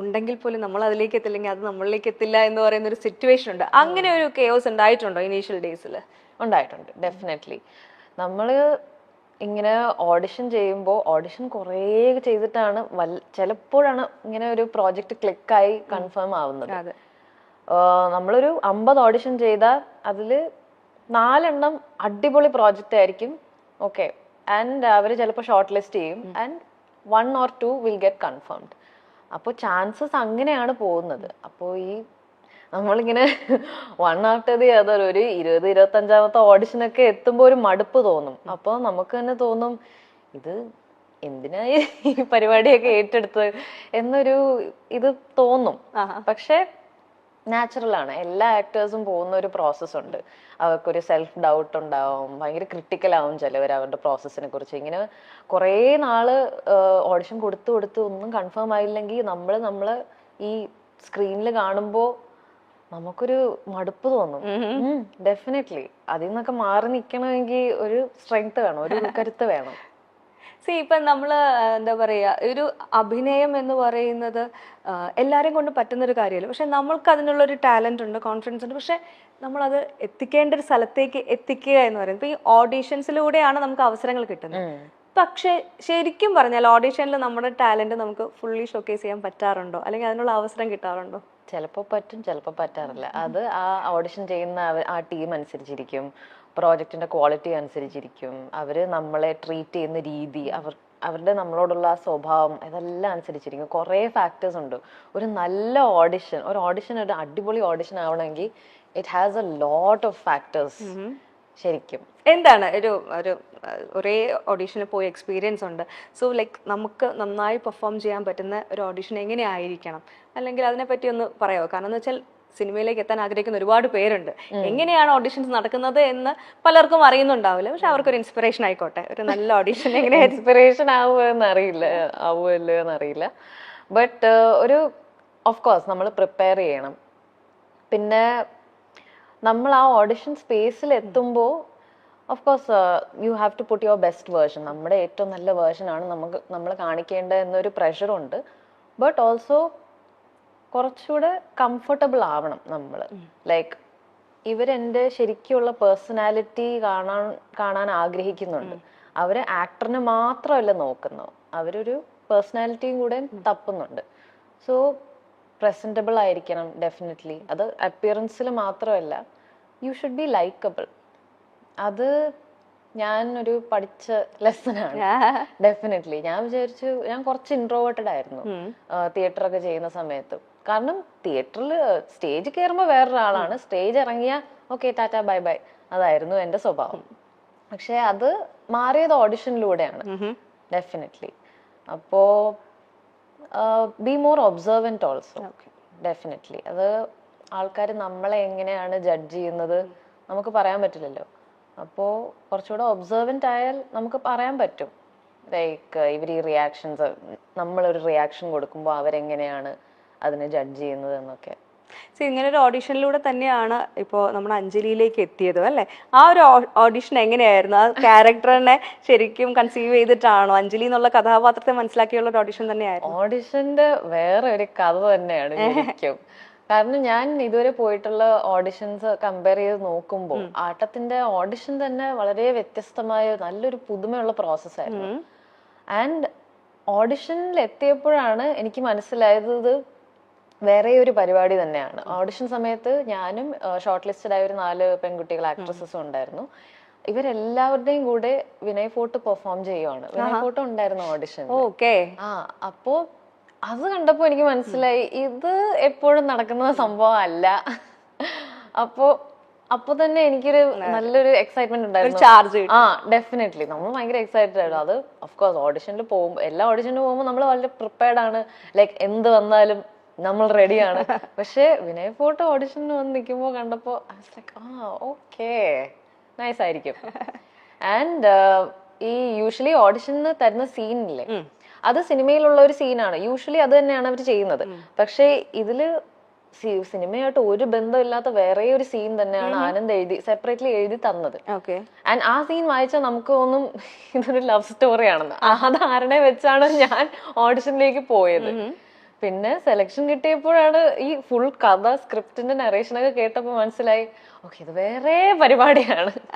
ഉണ്ടെങ്കിൽ പോലും നമ്മൾ അതിലേക്ക് എത്തില്ലെങ്കിൽ അത് നമ്മളിലേക്ക് എത്തില്ല എന്ന് പറയുന്ന ഒരു സിറ്റുവേഷൻ ഉണ്ട്. അങ്ങനെ ഒരു കെയോസ് ഉണ്ടായിട്ടുണ്ടോ ഇനീഷ്യൽ ഡേയ്സിൽ ഉണ്ടായിട്ടുണ്ട് ഡെഫിനറ്റ്ലി നമ്മൾ ഇങ്ങനെ ഓഡിഷൻ ചെയ്യുമ്പോൾ ഓഡിഷൻ കുറേ ചെയ്തിട്ടാണ് വൽ ചിലപ്പോഴാണ് ഇങ്ങനെ ഒരു പ്രോജക്റ്റ് ക്ലിക്കായി കൺഫേം ആവുന്നത്. നമ്മളൊരു അമ്പത് ഓഡിഷൻ ചെയ്താൽ അതിൽ നാലെണ്ണം അടിപൊളി പ്രോജക്റ്റ് ആയിരിക്കും. ഓക്കെ ആൻഡ് അവർ ചിലപ്പോൾ ഷോർട്ട് ലിസ്റ്റ് ചെയ്യും and one or two will get confirmed അപ്പോൾ ചാൻസസ് അങ്ങനെയാണ് പോകുന്നത്. അപ്പോൾ ഈ നമ്മളിങ്ങനെ വൺ ആഫ്റ്റർ ദി അതർ ഒരു ഇരുപത് ഇരുപത്തഞ്ചാമത്തെ ഓഡിഷനൊക്കെ എത്തുമ്പോൾ ഒരു മടുപ്പ് തോന്നും. അപ്പോൾ നമുക്ക് തന്നെ തോന്നും ഇത് എന്തിനാ ഈ പരിപാടിയൊക്കെ ഏറ്റെടുത്തത്? എന്നൊരു ഇത് തോന്നും. പക്ഷേ പക്ഷെ നാച്ചുറൽ ആണ്. എല്ലാ ആക്ടേഴ്സും പോകുന്ന ഒരു പ്രോസസ്സ് ഉണ്ട്. അവർക്കൊരു സെൽഫ് ഡൗട്ട് ഉണ്ടാവും. ഭയങ്കര ക്രിട്ടിക്കൽ ആവും ചിലവർ അവരുടെ പ്രോസസ്സിനെ കുറിച്ച്. ഇങ്ങനെ കുറേ നാൾ ഓഡിഷൻ കൊടുത്തു കൊടുത്ത് ഒന്നും കൺഫേം ആയില്ലെങ്കിൽ നമ്മൾ നമ്മൾ ഈ സ്ക്രീനിൽ കാണുമ്പോൾ നമുക്കൊരു മടുപ്പ് തോന്നും. ഡെഫിനറ്റ്ലി അതിൽ നിന്നൊക്കെ മാറി നിൽക്കണമെങ്കിൽ ഒരു സ്ട്രെങ്ത് വേണം ഒരു കരുത്ത് വേണം. സി ഇപ്പം നമ്മൾ എന്താ പറയുക ഒരു അഭിനയം എന്ന് പറയുന്നത് എല്ലാവരെയും കൊണ്ട് പറ്റുന്നൊരു കാര്യമല്ല. പക്ഷെ നമ്മൾക്ക് അതിനുള്ളൊരു ടാലന്റ് ടാലന്റ് ഉണ്ട് കോൺഫിഡൻസ് ഉണ്ട്. പക്ഷെ നമ്മളത് എത്തിക്കേണ്ട ഒരു സ്ഥലത്തേക്ക് എത്തിക്കുക എന്ന് പറയുന്നത്. ഇപ്പം ഈ ഓഡീഷൻസിലൂടെയാണ് നമുക്ക് അവസരങ്ങൾ കിട്ടുന്നത്. പക്ഷേ ശരിക്കും പറഞ്ഞാൽ ഓഡീഷനിൽ നമ്മുടെ ടാലന്റ് നമുക്ക് ഫുള്ളി ഷോക്കേസ് ചെയ്യാൻ പറ്റാറുണ്ടോ? അല്ലെങ്കിൽ അതിനുള്ള അവസരം കിട്ടാറുണ്ടോ? ചിലപ്പോൾ പറ്റും ചിലപ്പോൾ പറ്റാറില്ല. അത് ആ ഓഡിഷൻ ചെയ്യുന്ന ആ ടീം അനുസരിച്ചിരിക്കും. പ്രോജക്റ്റിന്റെ ക്വാളിറ്റി അനുസരിച്ചിരിക്കും. അവർ നമ്മളെ ട്രീറ്റ് ചെയ്യുന്ന രീതി അവർ അവരുടെ നമ്മളോടുള്ള ആ സ്വഭാവം ഇതെല്ലാം അനുസരിച്ചിരിക്കും. കുറേ ഫാക്ടേഴ്സ് ഉണ്ട്. ഒരു നല്ല ഓഡിഷൻ ഒരു ഓഡിഷൻ ഒരു അടിപൊളി ഓഡിഷൻ ആവണമെങ്കിൽ it has a lot of factors ശരിക്കും. എന്താണ്? ഒരു ഒരു ഒരേ ഓഡീഷനിൽ പോയി എക്സ്പീരിയൻസ് ഉണ്ട്. സോ ലൈക്ക് നമുക്ക് നന്നായി പെർഫോം ചെയ്യാൻ പറ്റുന്ന ഒരു ഓഡീഷൻ എങ്ങനെയായിരിക്കണം അല്ലെങ്കിൽ അതിനെപ്പറ്റി ഒന്ന് പറയാമോ കാരണം എന്ന് വെച്ചാൽ സിനിമയിലേക്ക് എത്താൻ ആഗ്രഹിക്കുന്ന ഒരുപാട് പേരുണ്ട്. എങ്ങനെയാണ് ഓഡീഷൻസ് നടക്കുന്നത് എന്ന് പലർക്കും അറിയുന്നുണ്ടാവില്ല. പക്ഷെ അവർക്ക് ഒരു ഇൻസ്പിറേഷൻ ആയിക്കോട്ടെ. ഒരു നല്ല ഓഡീഷൻ എങ്ങനെ ഇൻസ്പിറേഷൻ ആവുമെന്ന് അറിയില്ല ആവുമല്ലോ എന്നറിയില്ല. ബട്ട് ഒരു ഓഫ് കോഴ്സ് നമ്മൾ പ്രിപ്പയർ ചെയ്യണം. പിന്നെ നമ്മൾ ആ ഓഡിഷൻ സ്പേസിൽ എത്തുമ്പോൾ of course you have to put your best version നമ്മുടെ ഏറ്റവും നല്ല വേർഷൻ ആണ് നമുക്ക് നമ്മൾ കാണിക്കേണ്ടത് എന്നൊരു പ്രഷറുണ്ട് ബട്ട് ഓൾസോ കുറച്ചുകൂടെ കംഫർട്ടബിൾ ആവണം നമ്മൾ. ലൈക്ക് ഇവരെന്റെ ശരിക്കുള്ള പേഴ്സണാലിറ്റി കാണാൻ കാണാൻ ആഗ്രഹിക്കുന്നുണ്ട്. അവർ ആക്ടറിനെ മാത്രമല്ല നോക്കുന്നു അവരൊരു പേഴ്സണാലിറ്റിയും കൂടെ തപ്പുന്നുണ്ട്. സോ പ്രസന്റബിൾ ആയിരിക്കണം ഡെഫിനറ്റ്ലി അത് അപ്പിയറൻസിൽ മാത്രമല്ല യു ഷുഡ് ബി ലൈക്കബിൾ അത് ഞാൻ ഒരു പഠിച്ച ലെസൺ ആണ് ഡെഫിനറ്റ്ലി ഞാൻ വിചാരിച്ചു ഞാൻ കുറച്ച് ഇൻട്രോവേർട്ടഡ് ആയിരുന്നു. തിയേറ്റർ ഒക്കെ ചെയ്യുന്ന സമയത്ത്. കാരണം തിയേറ്ററിൽ സ്റ്റേജ് കയറുമ്പോൾ വേറൊരാളാണ്. സ്റ്റേജ് ഇറങ്ങിയ ഓക്കെ ടാറ്റ ബൈ ബൈ അതായിരുന്നു എന്റെ സ്വഭാവം. പക്ഷെ അത് മാറിയത് ഓഡിഷനിലൂടെയാണ് ഡെഫിനറ്റ്ലി അപ്പോ be more observant also definitely അത് ആൾക്കാർ നമ്മളെ എങ്ങനെയാണ് ജഡ്ജ് ചെയ്യുന്നത് നമുക്ക് പറയാൻ പറ്റില്ലല്ലോ. അപ്പോൾ കുറച്ചുകൂടെ ഒബ്സർവന്റ് ആയാൽ നമുക്ക് പറയാൻ പറ്റും. ലൈക്ക് ഇവർ ഈ റിയാക്ഷൻസ് നമ്മളൊരു റിയാക്ഷൻ കൊടുക്കുമ്പോൾ അവരെങ്ങനെയാണ് അതിനെ ജഡ്ജ് ചെയ്യുന്നത് എന്നൊക്കെ. സോ ഇങ്ങനെ ഒരു ഓഡീഷനിലൂടെ തന്നെയാണ് ഇപ്പോൾ നമ്മൾ അഞ്ജലിയിലേക്ക് എത്തിയത് അല്ലേ? ആ ഒരു ഓഡീഷൻ എങ്ങനെയായിരുന്നു? ആ ക്യാരക്ടറിനെ ശരിക്കും കൺസീവ് ചെയ്തിട്ടാണോ? അഞ്ജലി എന്നുള്ള കഥാപാത്രത്തെ മനസ്സിലാക്കിയുള്ള ഒരു ഓഡീഷൻ തന്നെയായിരുന്നു. ഓഡിഷന്റെ വേറെ ഒരു കഥ തന്നെയാണ് ശരിക്കും. കാരണം ഞാൻ ഇതുവരെ പോയിട്ടുള്ള ഓഡിഷൻസ് കമ്പയർ ചെയ്ത് നോക്കുമ്പോൾ ആട്ടത്തിന്റെ ഓഡിഷൻ തന്നെ വളരെ വ്യത്യസ്തമായ നല്ലൊരു പുതുമയുള്ള പ്രോസസ്സായിരുന്നു ആൻഡ് ഓഡിഷനിൽ എത്തിയപ്പോഴാണ് എനിക്ക് മനസ്സിലായത് വേറെ ഒരു പരിപാടി തന്നെയാണ്. ഓഡിഷൻ സമയത്ത് ഞാനും ഷോർട്ട് ലിസ്റ്റഡ് ആയ ഒരു നാല് പെൺകുട്ടികൾ ആക്ട്രസസും ഉണ്ടായിരുന്നു. ഇവരെല്ലാവരുടെയും കൂടെ വിനയ് ഫോർട്ട് പെർഫോം ചെയ്യുവാണ്. വിനയ് ഫോർട്ട് ഉണ്ടായിരുന്നു ഓഡിഷൻ ഓക്കെ. ആ അപ്പോ അത് കണ്ടപ്പോ എനിക്ക് മനസ്സിലായി ഇത് എപ്പോഴും നടക്കുന്ന സംഭവം അല്ല അപ്പോ അപ്പൊ തന്നെ എനിക്കൊരു നല്ലൊരു എക്സൈറ്റ്മെന്റ് ഉണ്ടായിരുന്നു. ചാർജ് ആ ഡെഫിനറ്റ്ലി നമ്മൾ ഭയങ്കര എക്സൈറ്റഡ് ആയിരുന്നു. അത് ഓഫ് കോഴ്സ് ഓഡിഷനിൽ പോകുമ്പോൾ എല്ലാ ഓഡിഷനിൽ പോകുമ്പോൾ നമ്മൾ വളരെ പ്രിപ്പയർഡ് ആണ്. ലൈക്ക് എന്ത് വന്നാലും നമ്മൾ റെഡിയാണ് പക്ഷെ വിനയ് ഫോട്ടോ ഓഡിഷന് വന്ന് നിൽക്കുമ്പോൾ കണ്ടപ്പോൾ ആ ഓക്കേ നൈസ് ആയിരിക്കും. ആൻഡ് ഈ യൂഷ്വലി ഓഡിഷന് തരുന്ന സീനില്ലേ അത് സിനിമയിലുള്ള ഒരു സീനാണ് യൂഷ്വലി അത് തന്നെയാണ് അവർ ചെയ്യുന്നത്. പക്ഷേ ഇതിൽ സിനിമയായിട്ട് ഒരു ബന്ധമില്ലാത്ത വേറെ ഒരു സീൻ തന്നെയാണ് ആനന്ദ് എഴുതി സെപ്പറേറ്റ്ലി എഴുതി തന്നത്. ഓക്കെ ആൻഡ് ആ സീൻ വായിച്ചാൽ നമുക്ക് ഒന്നും ഇതൊരു ലവ് സ്റ്റോറി ആണെന്ന്. ആ. ധാരണ വെച്ചാണ് ഞാൻ ഓഡിഷനിലേക്ക് പോയത്? പിന്നെ സെലക്ഷൻ കിട്ടിയപ്പോഴാണ് ഈ ഫുൾ കഥ സ്ക്രിപ്റ്റിന്റെ നറേഷനൊക്കെ കേട്ടപ്പോൾ മനസ്സിലായി ഓക്കെ ഇത് വേറെ പരിപാടിയാണ്.